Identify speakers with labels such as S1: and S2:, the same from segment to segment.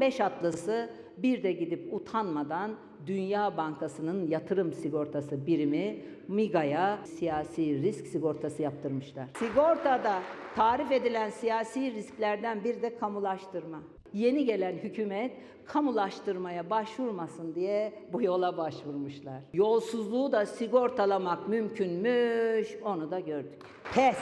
S1: beş atlısı bir de gidip utanmadan Dünya Bankası'nın yatırım sigortası birimi MIGA'ya siyasi risk sigortası yaptırmışlar. Sigortada tarif edilen siyasi risklerden bir de kamulaştırma. Yeni gelen hükümet kamulaştırmaya başvurmasın diye bu yola başvurmuşlar. Yolsuzluğu da sigortalamak mümkünmüş, onu da gördük. Pes,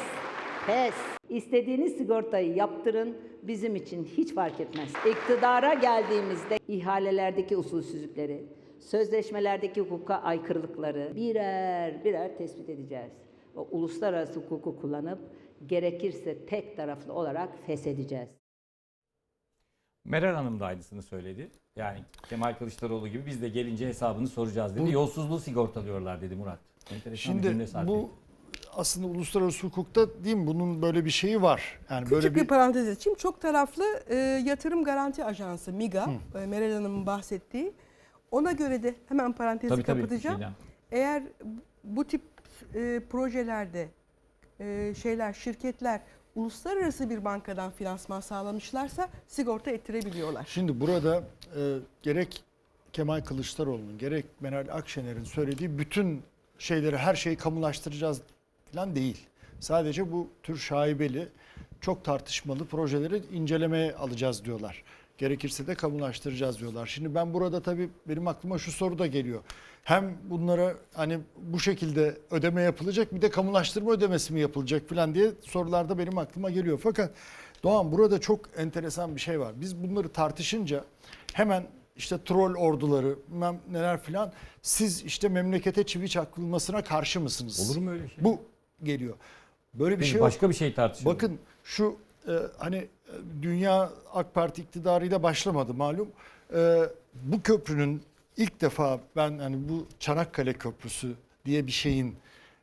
S1: pes. İstediğiniz sigortayı yaptırın, bizim için hiç fark etmez. İktidara geldiğimizde ihalelerdeki usulsüzlükleri, sözleşmelerdeki hukuka aykırılıkları birer birer tespit edeceğiz. O uluslararası hukuku kullanıp gerekirse tek taraflı olarak feshedeceğiz.
S2: Meral Hanım da aynısını söyledi. Yani Kemal Kılıçdaroğlu gibi biz de gelince hesabını soracağız dedi. Yolsuzluğu sigortalıyorlar dedi Murat. Enteresan bir cümle
S3: Şimdi
S2: sarf
S3: bu
S2: etti.
S3: Aslında uluslararası hukukta değil mi? Bunun böyle bir şeyi var. Yani
S4: Küçük
S3: böyle
S4: bir,
S3: bir
S4: parantez açayım. Çok taraflı e, yatırım garanti ajansı MIGA, e, Meral Hanım'ın bahsettiği. Ona göre de hemen parantezi
S2: Tabii, tabii,
S4: kapatacağım.
S2: Çiğdem.
S4: Eğer bu tip e, projelerde e, şeyler, şirketler uluslararası bir bankadan finansman sağlamışlarsa sigorta ettirebiliyorlar.
S3: Şimdi burada e, gerek Kemal Kılıçdaroğlu'nun gerek Meral Akşener'in söylediği bütün şeyleri her şeyi kamulaştıracağız falan değil. Sadece bu tür şaibeli, çok tartışmalı projeleri incelemeye alacağız diyorlar. Gerekirse de kamulaştıracağız diyorlar. Şimdi ben burada tabii benim aklıma şu soru da geliyor. Hem bunlara hani bu şekilde ödeme yapılacak bir de kamulaştırma ödemesi mi yapılacak falan diye sorularda benim aklıma geliyor. Fakat Doğan burada çok enteresan bir şey var. Biz bunları tartışınca hemen işte troll orduları bilmem neler filan siz işte memlekete çivi çakılmasına karşı mısınız?
S2: Olur mu öyle şey?
S3: Bu geliyor. Böyle bir
S2: Peki,
S3: şey yok.
S2: başka bir şey tartışalım.
S3: Bakın şu e, hani dünya AK Parti iktidarıyla başlamadı malum. E, bu köprünün ilk defa ben hani bu Çanakkale Köprüsü diye bir şeyin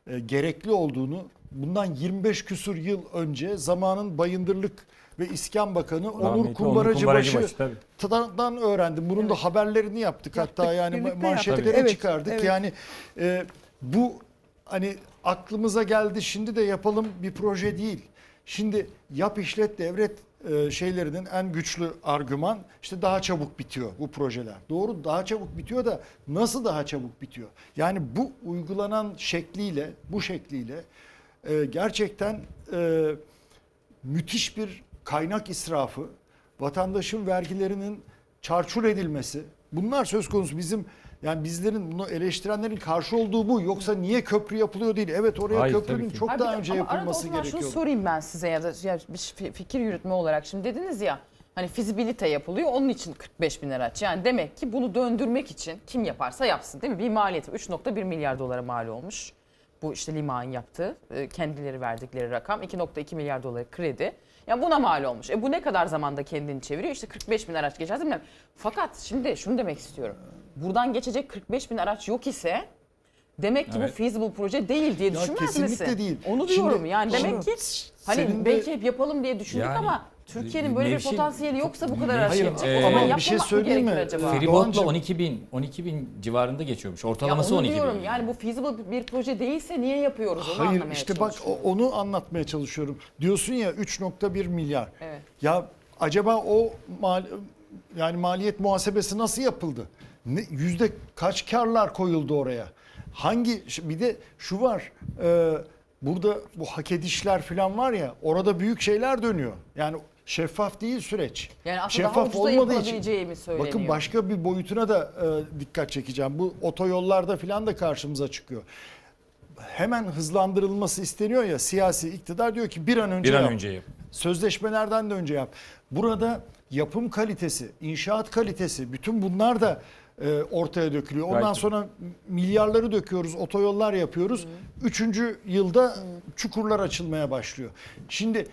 S3: e, gerekli olduğunu bundan 25 küsur yıl önce zamanın Bayındırlık ve İskan Bakanı Onur
S2: Rahmetli Onur
S3: Kumbaracıbaşı
S2: Kumbaracıbaşı, tabii.
S3: Tadan öğrendim. Bunun da haberlerini yaptık, hatta
S4: Yaptık,
S3: yani
S4: birlikte
S3: manşetlere.
S4: Evet,
S3: çıkardık.
S4: evet.
S3: Yani e, bu hani aklımıza geldi şimdi de yapalım bir proje değil. Şimdi yap işlet devret e, şeylerinin en güçlü argüman işte daha çabuk bitiyor bu projeler. Doğru daha çabuk bitiyor da nasıl daha çabuk bitiyor? Yani bu uygulanan şekliyle bu şekliyle e, gerçekten e, müthiş bir kaynak israfı, vatandaşın vergilerinin çarçur edilmesi. Bunlar söz konusu bizim yani bizlerin bunu eleştirenlerin karşı olduğu bu. Yoksa niye köprü yapılıyor değil. Evet oraya
S2: Hayır,
S3: köprünün
S2: tabii ki.
S3: çok
S5: Abi
S3: daha önce
S5: ama arada o
S3: yapılması
S5: zaman. Şunu sorayım ben size ya da ya bir fi- fikir yürütme olarak. Şimdi dediniz ya hani fizibilite yapılıyor onun için 45 bin araç. Yani demek ki bunu döndürmek için kim yaparsa yapsın değil mi? Bir maliyeti 3.1 milyar dolara mal olmuş. Bu işte limanın yaptığı e, kendileri verdikleri rakam 2.2 milyar doları kredi. Yani buna mal olmuş. E bu ne kadar zamanda kendini çeviriyor? İşte 45 bin araç geçeceğiz değil mi? Fakat şimdi şunu demek istiyorum. Buradan geçecek 45 bin araç yok ise demek ki
S2: Evet.
S5: bu feasible proje değil diye
S3: Ya
S5: düşünmez
S3: kesinlikle
S5: misin?
S3: değil.
S5: Onu
S3: Şimdi-
S5: diyorum yani demek ki hani
S3: senin de-
S5: belki hep yapalım diye düşündük
S2: Yani,
S5: ama Türkiye'nin böyle bir
S2: Nevşin-
S5: potansiyeli yoksa bu kadar araç
S2: Hayır,
S5: yapacak.
S2: e,
S5: o zaman
S3: bir şey
S5: yapmamak mı
S3: söyleyeyim mi?
S5: acaba?
S3: Feri-
S2: Feribotla
S3: Doğancığım-
S2: 12 bin, 12 bin civarında geçiyormuş.
S5: Ya
S2: Ortalaması
S5: onu
S2: 12
S5: diyorum
S2: bin.
S5: yani bu feasible bir proje değilse niye yapıyoruz onu
S3: Hayır
S5: anlamaya
S3: işte bak
S5: çalışıyorum.
S3: o- onu anlatmaya çalışıyorum. Diyorsun ya 3.1 milyar.
S5: Evet.
S3: Ya acaba o mal, yani maliyet muhasebesi nasıl yapıldı? Ne, yüzde kaç karlar koyuldu oraya? Hangi bir de şu var. e, burada bu hak edişler falan var ya orada büyük şeyler dönüyor. Yani şeffaf değil süreç.
S5: Yani aslında daha
S3: şeffaf
S5: ucuza
S3: olmadığı için.
S5: söyleniyor?
S3: Bakın başka bir boyutuna da e, dikkat çekeceğim. Bu otoyollarda falan da karşımıza çıkıyor hemen hızlandırılması isteniyor ya siyasi iktidar diyor ki bir an önce
S2: Bir an
S3: yap.
S2: önce yap.
S3: Sözleşmelerden de önce yap. Burada yapım kalitesi, inşaat kalitesi bütün bunlar da e, ortaya dökülüyor. Ondan
S2: Gayet.
S3: sonra milyarları döküyoruz, otoyollar yapıyoruz. Üçüncü yılda çukurlar açılmaya başlıyor. Şimdi e,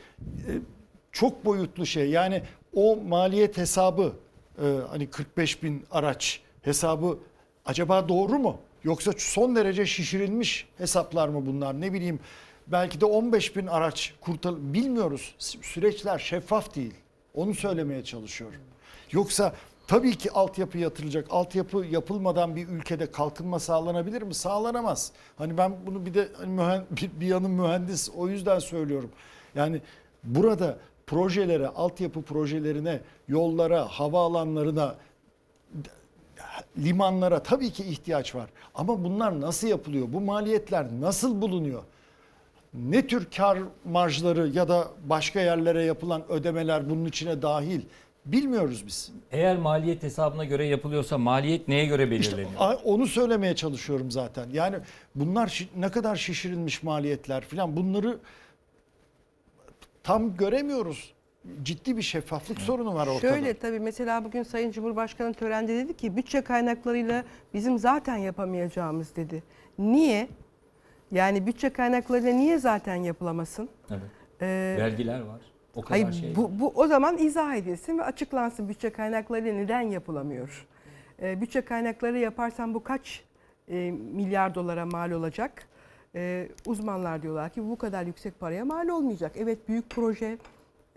S3: çok boyutlu şey yani o maliyet hesabı e, hani 45 bin araç hesabı acaba doğru mu? Yoksa son derece şişirilmiş hesaplar mı bunlar ne bileyim belki de 15 bin araç kurtar bilmiyoruz süreçler şeffaf değil onu söylemeye çalışıyorum. Yoksa tabii ki altyapı yatırılacak altyapı yapılmadan bir ülkede kalkınma sağlanabilir mi? Sağlanamaz. Hani ben bunu bir de hani bir, bir yanım mühendis o yüzden söylüyorum. Yani burada projelere, altyapı projelerine, yollara, havaalanlarına, limanlara tabii ki ihtiyaç var. Ama bunlar nasıl yapılıyor? Bu maliyetler nasıl bulunuyor? Ne tür kar marjları ya da başka yerlere yapılan ödemeler bunun içine dahil? Bilmiyoruz biz.
S2: Eğer maliyet hesabına göre yapılıyorsa maliyet neye göre
S3: İşte
S2: belirleniyor?
S3: a- onu söylemeye çalışıyorum zaten. Yani bunlar ne kadar şişirilmiş maliyetler falan bunları tam göremiyoruz. Ciddi bir şeffaflık sorunu var ortada.
S4: Şöyle tabii mesela bugün Sayın Cumhurbaşkanı törende dedi ki bütçe kaynaklarıyla bizim zaten yapamayacağımız dedi. Niye? Yani bütçe kaynaklarıyla niye zaten yapılamasın?
S2: Evet.
S4: Ee,
S2: Vergiler var. O kadar
S4: Hayır
S2: şey.
S4: bu, bu o zaman izah edilsin ve açıklansın bütçe kaynakları neden yapılamıyor. Ee, bütçe kaynakları yaparsan bu kaç e, milyar dolara mal olacak? Ee, uzmanlar diyorlar ki bu kadar yüksek paraya mal olmayacak. Evet büyük proje,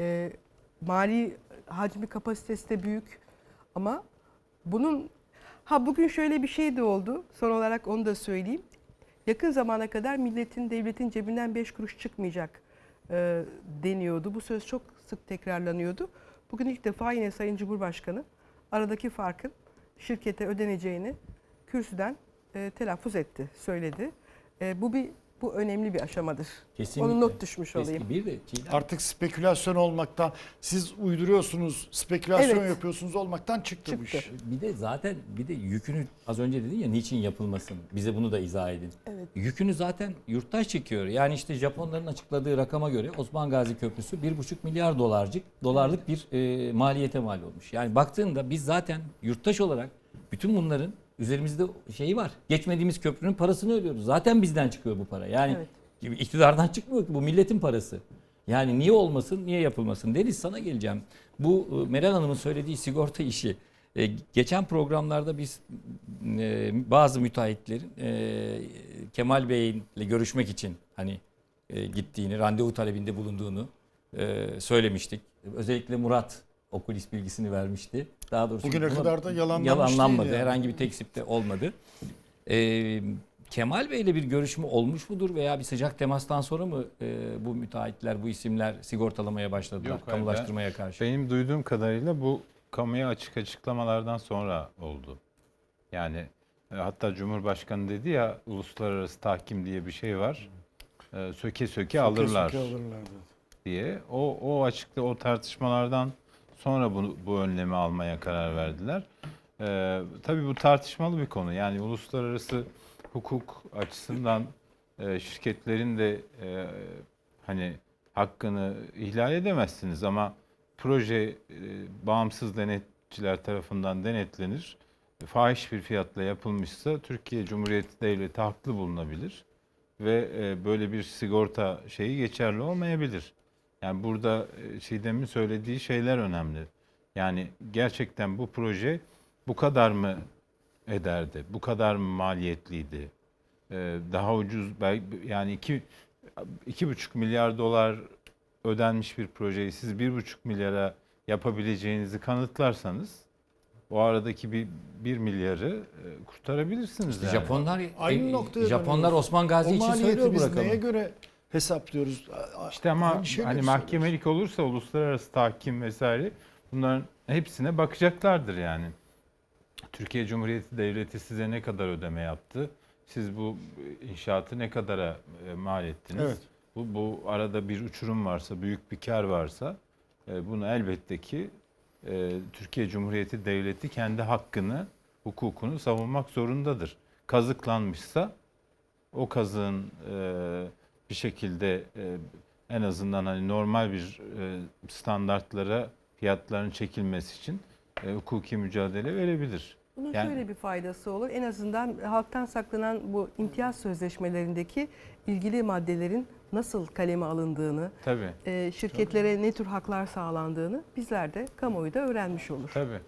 S4: e, mali hacmi kapasitesi de büyük ama bunun ha bugün şöyle bir şey de oldu. Son olarak onu da söyleyeyim. Yakın zamana kadar milletin, devletin cebinden 5 kuruş çıkmayacak e, deniyordu. Bu söz çok sık tekrarlanıyordu. Bugün ilk defa yine Sayın Cumhurbaşkanı aradaki farkın şirkete ödeneceğini kürsüden e, telaffuz etti, söyledi. E, bu bir bu önemli bir aşamadır.
S2: Kesinlikle.
S4: Onu not düşmüş
S2: Kesin-
S4: olayım.
S2: Bir de Çiğdem,
S3: Artık spekülasyon olmaktan, siz uyduruyorsunuz, spekülasyon
S4: Evet.
S3: yapıyorsunuz olmaktan çıktı, bu
S4: Çıktı.
S3: iş.
S2: bir de zaten bir de yükünü az önce dedin ya niçin yapılmasın? Bize bunu da izah edin.
S4: Evet.
S2: Yükünü zaten yurttaş çekiyor. Yani işte Japonların açıkladığı rakama göre Osman Gazi Köprüsü 1,5 milyar dolarcık dolarlık bir e, maliyete mal olmuş. Yani baktığında biz zaten yurttaş olarak bütün bunların üzerimizde şeyi var. Geçmediğimiz köprünün parasını ödüyoruz. Zaten bizden çıkıyor bu para. Yani
S4: Evet.
S2: iktidardan çıkmıyor ki bu milletin parası. Yani niye olmasın, niye yapılmasın? Deniz sana geleceğim. Bu e, Meral Hanım'ın söylediği sigorta işi. e, geçen programlarda biz e, bazı müteahhitlerin e, Kemal Bey'le görüşmek için hani e, gittiğini, randevu talebinde bulunduğunu e, söylemiştik. Özellikle Murat o kulis bilgisini vermişti. Daha doğrusu
S3: Bugüne kadar da yalanlanmış
S2: yalanlanmadı.
S3: yani.
S2: Herhangi bir tekzipte olmadı. Ee, Kemal Bey'le bir görüşme olmuş mudur veya bir sıcak temastan sonra mı e, bu müteahhitler, bu isimler sigortalamaya başladılar,
S6: Yok, hayır,
S2: kamulaştırmaya karşı?
S6: Benim duyduğum kadarıyla bu kamuya açık açıklamalardan sonra oldu. Yani e, hatta Cumhurbaşkanı dedi ya uluslararası tahkim diye bir şey var. E, söke söke alırlar
S3: Söke alırlar dedi.
S6: diye. O o açıkta o tartışmalardan sonra bunu bu önlemi almaya karar verdiler. E, tabii bu tartışmalı bir konu. Yani uluslararası hukuk açısından e, şirketlerin de e, hani hakkını ihlal edemezsiniz ama proje e, bağımsız denetçiler tarafından denetlenir. Fahiş bir fiyatla yapılmışsa Türkiye Cumhuriyeti Devleti haklı bulunabilir ve e, böyle bir sigorta şeyi geçerli olmayabilir. Yani burada e, Çiğdem'in söylediği şeyler önemli. Yani gerçekten bu proje bu kadar mı ederdi? Bu kadar mı maliyetliydi? Ee, daha ucuz belki yani iki iki buçuk milyar dolar ödenmiş bir projeyi siz bir buçuk milyara yapabileceğinizi kanıtlarsanız o aradaki bir, bir milyarı e, kurtarabilirsiniz.
S2: İşte
S6: yani.
S2: Japonlar
S3: Aynı
S2: e,
S3: noktaya
S2: Japonlar
S3: dönüyoruz.
S2: Osman Gazi
S3: O
S2: için söylüyor rakamı.
S3: neye göre hesaplıyoruz?
S6: İşte ama
S3: şeyleri
S6: hani mahkemelik olursa uluslararası tahkim vesaire bunların hepsine bakacaklardır yani. Türkiye Cumhuriyeti Devleti size ne kadar ödeme yaptı? Siz bu inşaatı ne kadara e, mal ettiniz?
S3: Evet.
S6: Bu, bu arada bir uçurum varsa, büyük bir kar varsa e, bunu elbette ki e, Türkiye Cumhuriyeti Devleti kendi hakkını, hukukunu savunmak zorundadır. Kazıklanmışsa o kazığın e, bir şekilde e, en azından hani normal bir e, standartlara fiyatların çekilmesi için e, hukuki mücadele verebilir.
S4: Bunun
S6: Yani-
S4: şöyle bir faydası olur. En azından halktan saklanan bu imtiyaz sözleşmelerindeki ilgili maddelerin nasıl kaleme alındığını,
S6: Tabii,
S4: e, şirketlere ne tür haklar sağlandığını bizler de kamuoyu da öğrenmiş olur.
S6: tabii.